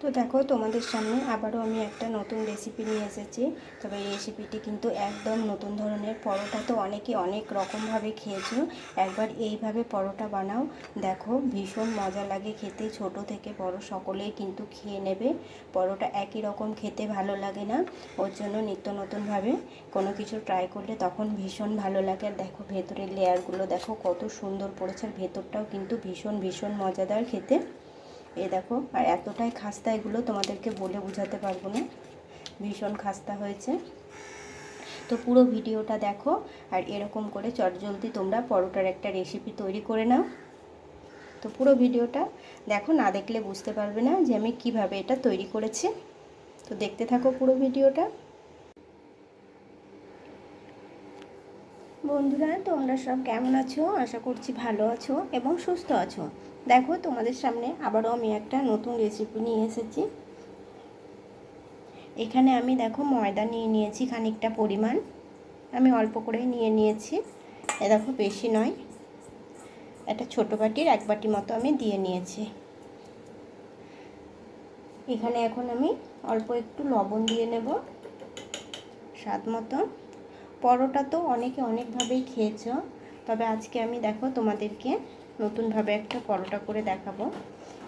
তো দেখো, তোমাদের সামনে আবারও আমি একটা নতুন রেসিপি নিয়ে এসেছি। তবে এই রেসিপিটি কিন্তু একদম নতুন ধরনের। পরোটা তো অনেকে অনেক রকমভাবে খেয়েছো। একবার এইভাবে পরোটা বানাও। দেখো, ভীষণ মজা লাগে খেতে। ছোট থেকে বড় সকলেই কিন্তু খেয়ে নেবে। পরোটা একই রকম খেতে ভালো লাগে না। ওর জন্য নিত্য নতুনভাবে কোনো কিছু ট্রাই করলে তখন ভীষণ ভালো লাগে। আর দেখো, ভেতরের লেয়ারগুলো দেখো, কত সুন্দর পড়েছে। আর ভেতরটাও কিন্তু ভীষণ ভীষণ মজাদার খেতে। এ দেখো, আর এতটাই খাস্তা এগুলো তোমাদেরকে বলে বোঝাতে পারব না। ভীষণ খাস্তা হয়েছে। তো পুরো ভিডিওটা দেখো, আর এরকম করে চটজলদি তোমরা পরোটার একটা রেসিপি তৈরি করে নাও। তো পুরো ভিডিওটা দেখো, না দেখলে বুঝতে পারবে না যে আমি কীভাবে এটা তৈরি করেছি। তো দেখতে থাকো পুরো ভিডিওটা। বন্ধুরা, তোমরা সব কেমন আছো? আশা করছি ভালো আছো এবং সুস্থ আছো। দেখো, তোমাদের সামনে আবারও আমি একটা নতুন রেসিপি নিয়ে এসেছি। এখানে আমি দেখো, ময়দা নিয়ে নিয়েছি খানিকটা পরিমাণ। আমি অল্প করে নিয়ে নিয়েছি। এ দেখো, বেশি নয়। একটা ছোট বাটির এক বাটি মতো আমি দিয়ে নিয়েছি। এখানে এখন আমি অল্প একটু লবণ দিয়ে নেব, স্বাদ মতো। পরোটা তো অনেকে অনেকভাবেই খেয়েছ, তবে আজকে আমি দেখো তোমাদেরকে নতুনভাবে একটা পরোটা করে দেখাবো।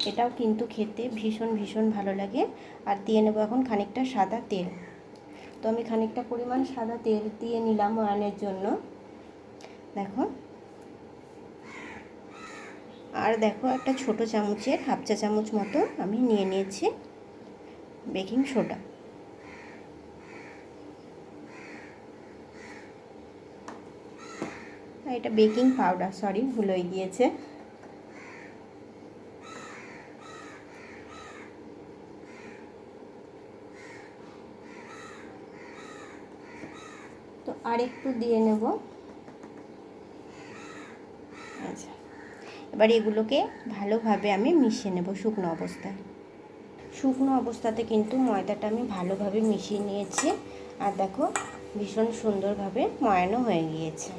এটাও কিন্তু খেতে ভীষণ ভীষণ ভালো লাগে। আর দিয়ে নেব এখন খানিকটা সাদা তেল। তো আমি খানিকটা পরিমাণ সাদা তেল দিয়ে নিলাম ময়ানের জন্য। দেখো। আর দেখো একটা ছোট চামচের, হাফ চা চামচ মতো আমি নিয়ে নিয়েছি বেকিং সোডা। এটা বেকিং পাউডার, সরি, ভুল হয়ে গিয়েছে। তো আর একটু দিয়ে নেব। আচ্ছা এবার এগুলোকে ভালোভাবে আমি মিশিয়ে নেব শুকনো অবস্থায়। শুকনো অবস্থাতে কিন্তু ময়দাটা আমি ভালোভাবে মিশিয়ে নিয়েছি। আর দেখো, ভীষণ সুন্দরভাবে ময়ানো হয়ে গিয়েছে।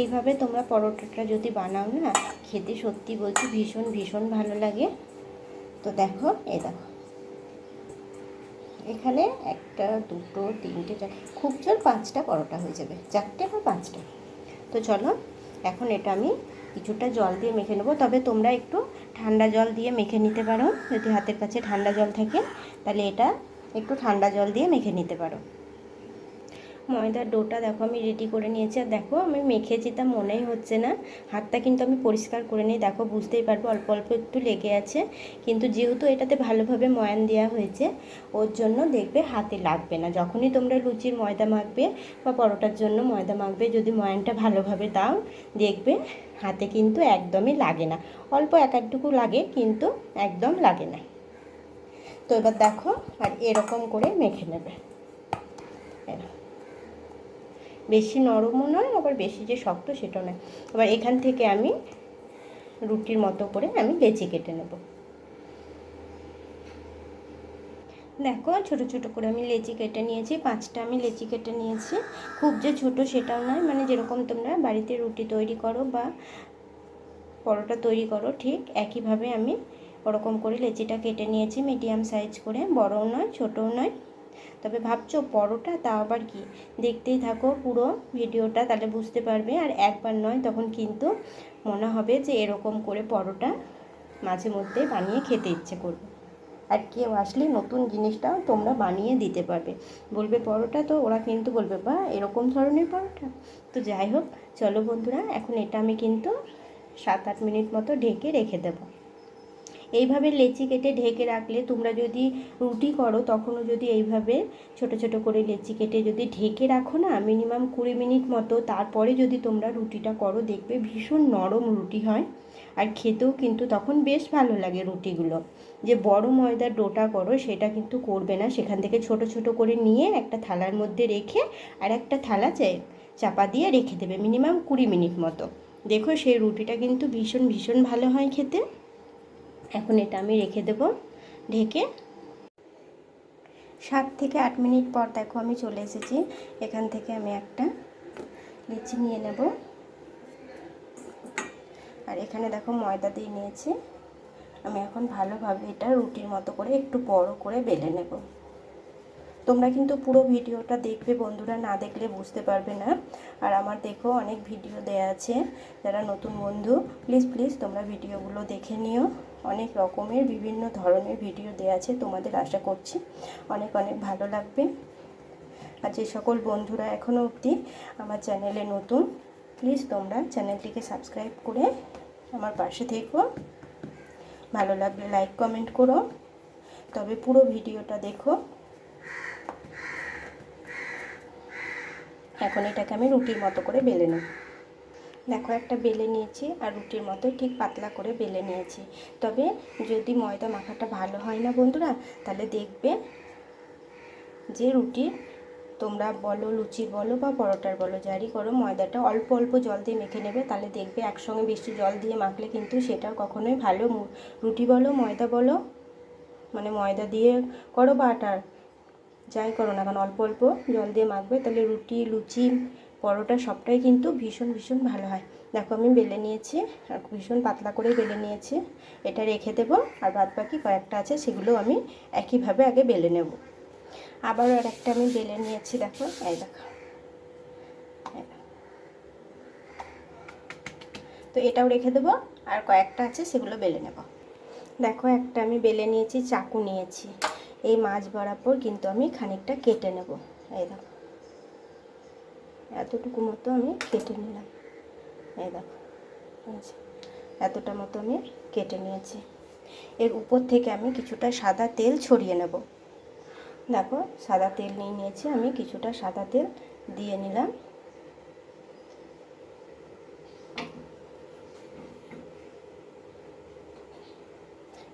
এইভাবে তোমরা পরোটাটা যদি বানাও না, খেতে সত্যি বলছি ভীষণ ভীষণ ভালো লাগে। তো দেখো, এই দেখো। এখানে একটা, দুটো, তিনটে খুব জোর পাঁচটা পরোটা হয়ে যাবে। চারটে বা পাঁচটা? তো চলো, এখন এটা আমি কিছুটা জল দিয়ে মেখে নেব। তবে তোমরা একটু ঠান্ডা জল দিয়ে মেখে নিতে পারো। যদি হাতের কাছে ঠান্ডা জল থাকে, তাহলে এটা একটু ঠান্ডা জল দিয়ে মেখে নিতে পারো। ময়দার ডোটা দেখো, আমি রেডি করে নিয়েছি। আর দেখো, আমি মেখেছি, তা মনেই হচ্ছে না। হাতটা কিন্তু আমি পরিষ্কার করে নিই। দেখো, বুঝতেই পারব, অল্প অল্প একটু লেগে আছে। কিন্তু যেহেতু এটাতে ভালোভাবে ময়ান দেওয়া হয়েছে, ওর জন্য দেখবে হাতে লাগবে না। যখনই তোমরা লুচির ময়দা মাখবে বা পরোটার জন্য ময়দা মাখবে, যদি ময়ানটা ভালোভাবে দাও, দেখবে হাতে কিন্তু একদমই লাগে না। অল্প এক একটুকু লাগে, কিন্তু একদম লাগে না। তো এবার দেখো, আর এরকম করে মেখে নেবে। এরকম। বেশি নরমও নয়, আবার বেশি যে শক্ত সেটাও নয়। আবার এখান থেকে আমি রুটির মতো করে আমি লেচি কেটে নেব। দেখো, ছোট ছোট করে আমি লেচি কেটে নিয়েছি, পাঁচটা আমি লেচি কেটে নিয়েছি। খুব যে ছোট সেটাও নয় মানে যেরকম তোমরা বাড়িতে রুটি তৈরি করো বা পরোটা তৈরি করো, ঠিক একইভাবে আমি ওরকম করে লেচিটা কেটে নিয়েছি, মিডিয়াম সাইজ করে। বড়ও নয়, ছোটও নয়। তবে ভাবছ পরোটা? তা আবার কি? দেখতেই থাকো পুরো ভিডিওটা, তাহলে বুঝতে পারবে। আর একবার নয়, তখন কিন্তু মনে হবে যে এরকম করে পরোটা মাঝে মধ্যে বানিয়ে খেতে ইচ্ছে করবে। আর কেউ আসলে নতুন জিনিসটাও তোমরা বানিয়ে দিতে পারবে। বলবে পরোটা তো, ওরা কিন্তু বলবে বা এরকম ধরনের পরোটা? তো যাই হোক, চলো বন্ধুরা, এখন এটা আমি কিন্তু সাত আট মিনিট মতো ঢেকে রেখে দেবো। এইভাবে লেচি কেটে ঢেকে রাখলে তোমরা যদি রুটি করো, তখনও যদি এইভাবে ছোট ছোট করে লেচি কেটে যদি ঢেকে রাখো না মিনিমাম কুড়ি মিনিট মতো, তারপরে যদি তোমরা রুটিটা করো, দেখবে ভীষণ নরম রুটি হয়। আর খেতেও কিন্তু তখন বেশ ভালো লাগে রুটিগুলো। যে বড় ময়দার ডোটা করো, সেটা কিন্তু করবে না। সেখান থেকে ছোট ছোট করে নিয়ে একটা থালার মধ্যে রেখে আর একটা থালা চাপা দিয়ে রেখে দেবে মিনিমাম কুড়ি মিনিট মতো। দেখো সেই রুটিটা কিন্তু ভীষণ ভীষণ ভালো হয় খেতে। এখন এটা আমি রেখে দেব, ঢেকে। সাত থেকে আট মিনিট পর দেখো আমি চলে এসেছি। এখান থেকে আমি একটা লিচি নিয়ে নেব। আর এখানে দেখো ময়দা দিয়ে নিয়েছি। আমি এখন ভালোভাবে এটা রুটির মতো করে একটু বড় করে বেলে নেব। তোমরা কিন্তু পুরো ভিডিওটা দেখবে, বন্ধুরা না দেখলে বুঝতে পারবে না। আর আমার দেখো অনেক ভিডিও দেয়া আছে। যারা নতুন বন্ধু প্লিজ প্লিজ তোমরা ভিডিওগুলো দেখে নিও। অনেক রকমের বিভিন্ন ধরনের ভিডিও দেওয়া আছে তোমাদের আশা করছি। অনেক অনেক ভালো লাগবে। আর যে সকল বন্ধুরা এখনও অবধি আমার চ্যানেলে নতুন প্লিজ তোমরা চ্যানেলটিকে সাবস্ক্রাইব করে আমার পাশে থেকো। ভালো লাগলে লাইক কমেন্ট করো। তবে পুরো ভিডিওটা দেখো। এখন এটাকে আমি রুটির মতো করে বেলে নেব। দেখো, একটা বেলে নিয়েছি আর রুটির মতো ঠিক পাতলা করে বেলে নিয়েছি। তবে যদি ময়দা মাখাটা ভালো হয় না বন্ধুরা, তাহলে দেখবে যে রুটি তোমরা বলো লুচির বলো বা পরোটার বলো, যারই করো, ময়দাটা অল্প অল্প জল দিয়ে মেখে নেবে, তাহলে দেখবে একসঙ্গে বেশি জল দিয়ে মাখলে কিন্তু সেটা কখনোই ভালো। রুটি বলো, ময়দা বলো মানে ময়দা দিয়ে করো বা আটার, যাই করো না কারণ অল্প অল্প জল দিয়ে মাখবে, তাহলে রুটি, লুচি পরোটা সবটাই কিন্তু ভীষণ ভীষণ ভালো হয়। দেখো আমি বেলে নিয়েছি, আর ভীষণ পাতলা করে বেলে নিয়েছি। এটা রেখে দেবো, আর বাদ বাকি কয়েকটা আছে সেগুলো আমি একইভাবে আগে বেলে নেব। আবার আর একটা আমি বেলে নিয়েছি দেখো। এই দেখো। তো এটাও রেখে দেবো, আর কয়েকটা আছে, সেগুলো বেলে নেব। দেখো, একটা আমি বেলে নিয়েছি, চাকু নিয়েছি। এই মাছ বরাবর কিন্তু আমি খানিকটা কেটে নেব। এই দেখো। এতটুকু মতো আমি কেটে নিলাম। এই দেখো এতটা মতো আমি কেটে নিয়েছি। এর উপর থেকে আমি কিছুটা সাদা তেল ছড়িয়ে নেব। দেখো, সাদা তেল নিয়ে নিয়েছি, আমি কিছুটা সাদা তেল দিয়ে নিলাম।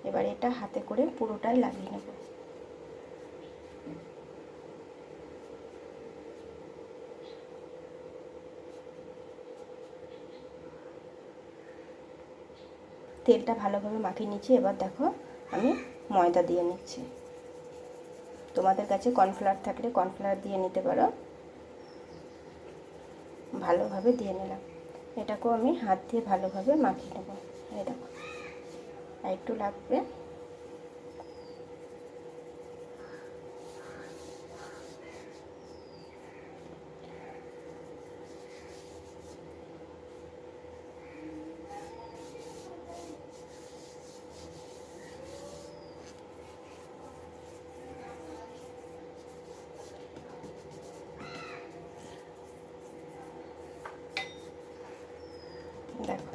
এবার এটা হাতে করে পুরোটাই লাগিয়ে নেব। তেলটা ভালোভাবে মাখিয়ে নিচ্ছি। এবার দেখো আমি ময়দা দিয়ে নিচ্ছি। তোমাদের কাছে কর্নফ্লাওয়ার থাকলে কর্নফ্লাওয়ার দিয়ে নিতে পারো। ভালোভাবে দিয়ে নিলাম। এটাকেও আমি হাত দিয়ে ভালোভাবে মাখিয়ে নেব। এই দেখো। একটু লাগবে দেখো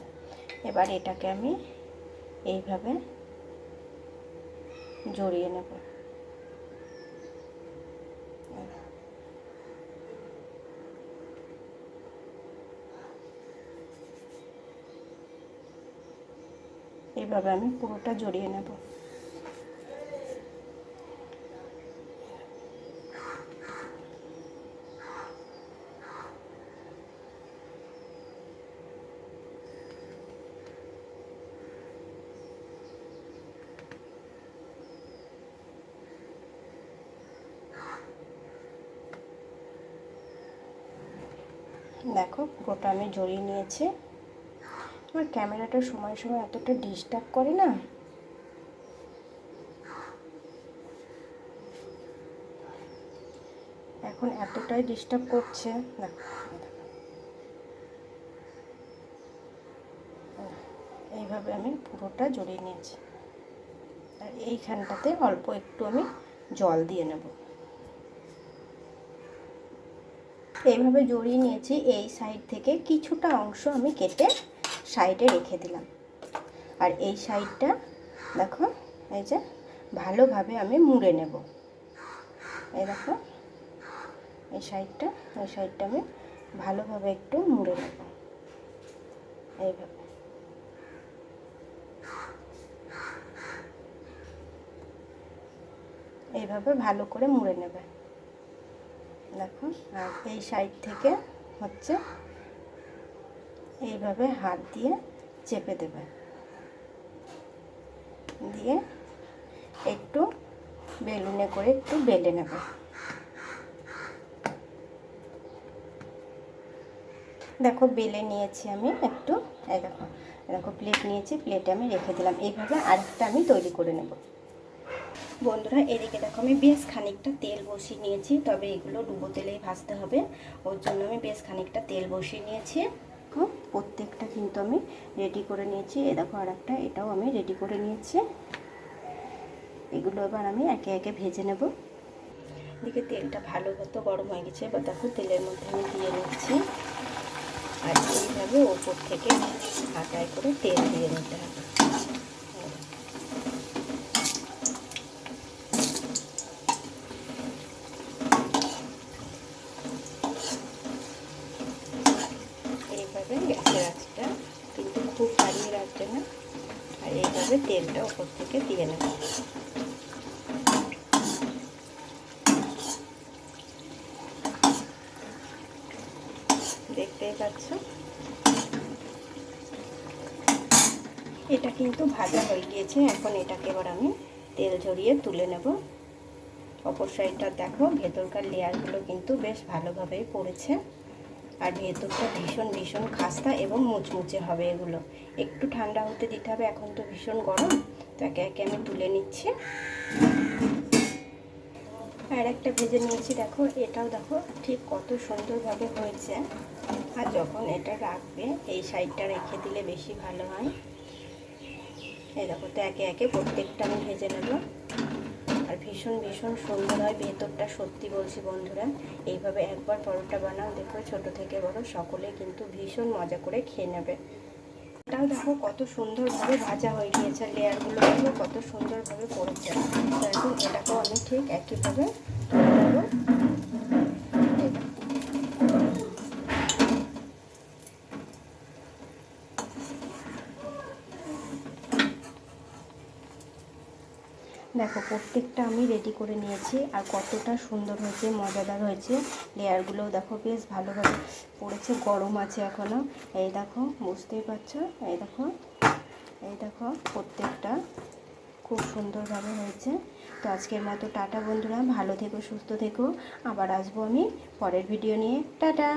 এবার এটাকে আমি এইভাবে জড়িয়ে নেব। এইভাবে আমি পুরোটা জড়িয়ে নেব। দেখো পুরোটা আমি জড়িয়ে নিয়েছি। আমার ক্যামেরাটা সময় সময় এতটা ডিস্টার্ব করে না? এখন এতটাই ডিস্টার্ব করছে। দেখো এইভাবে আমি পুরোটা জড়িয়ে নিয়েছি। আর এইখানটাতে অল্প একটু আমি জল দিয়ে নেব। এইভাবে জড়িয়ে নিয়েছি, এই সাইড থেকে কিছুটা অংশ আমি কেটে সাইডে রেখে দিলাম। আর এই সাইডটা দেখো, এই যে ভালোভাবে আমি মুড়ে নেব। এই দেখো, এই সাইডটা এই সাইডটা আমি ভালোভাবে একটু মুড়ে নেব। এইভাবে। এইভাবে ভালো করে মুড়ে নেবে। দেখো আর এই সাইড থেকে হচ্ছে এইভাবে হাত দিয়ে চেপে দেবে। দিয়ে একটু বেলুনে করে একটু বেলে নেবে। দেখো, বেলে নিয়েছি আমি একটু। এই দেখো দেখো প্লেট নিয়েছি প্লেটে আমি রেখে দিলাম। এইভাবে আরেকটা আমি তৈরি করে নেব। বন্ধুরা, এদিকে দেখো আমি বেশ খানিকটা তেল বসিয়ে নিয়েছি, তবে এগুলো ডুবো তেলেই ভাজতে হবে। ওর জন্য আমি বেশ খানিকটা তেল বসিয়ে নিয়েছি। প্রত্যেকটা কিন্তু আমি রেডি করে নিয়েছি। এ দেখো আর একটা এটাও আমি রেডি করে নিয়েছি। এগুলো এবার আমি একে একে ভেজে নেব। এদিকে তেলটা ভালো মতো গরম হয়ে গেছে, এবার দেখো তেলের মধ্যে আমি দিয়ে নিচ্ছি আর এইভাবে ওপর থেকে হাতায় করে তেল দিয়ে নিতে হবে এইভাবে গ্যাসের আঁচটা কিন্তু খুব বাড়িয়ে রাখবে না আর এইভাবে তেলটা ওপর থেকে দিয়ে নেবে। দেখতেই পাচ্ছ? এটা কিন্তু ভাজা হয়ে গিয়েছে, এখন এটাকে এবার আমি তেল ঝরিয়ে তুলে নেব। অপর সাইডটা দেখো, ভেতরকার লেয়ারগুলো কিন্তু বেশ ভালোভাবেই পড়েছে। আর ভেতরটা ভীষণ ভীষণ খাস্তা এবং মুচমুচে হবে এগুলো। একটু ঠান্ডা হতে দিতে হবে, এখন তো ভীষণ গরম। একে একে আমি তুলে নিচ্ছি। আর একটা ভেজে নিয়েছি, দেখো, এটাও দেখো ঠিক কত সুন্দরভাবে হয়েছে। আর যখন এটা রাখবে, এই সাইডটা রেখে দিলে বেশি ভালো হয়। এই দেখো, তো একে একে প্রত্যেকটা আমি ভেজে নেব। আর ভীষণ ভীষণ সুন্দর হয়, ভেতরটা সত্যি বলছি বন্ধুরা। এইভাবে একবার পরোটা বানাও, দেখো, ছোট থেকে বড়, সকলে কিন্তু ভীষণ মজা করে খেয়ে নেবে। এটাও দেখো কত সুন্দরভাবে ভাজা হয়ে গিয়েছে, লেয়ারগুলো কত সুন্দরভাবে পড়েছে তো এখন এটাকেও আমি ঠিক একইভাবে তুলে নেব এই দেখো। দেখো, প্রত্যেকটা আমি রেডি করে নিয়েছি আর কতটা সুন্দর হয়েছে, মজাদার হয়েছে। লেয়ারগুলোও দেখো বেশ ভালোভাবে পড়েছে, গরম আছে এখনও এই দেখো, বুঝতেই পারছ? এই দেখো এই দেখো, প্রত্যেকটা খুব সুন্দরভাবে হয়েছে। তো আজকের মতো টাটা বন্ধুরা, ভালো থেকো, সুস্থ থেকো। আবার আসব আমি পরের ভিডিও নিয়ে। টাটা!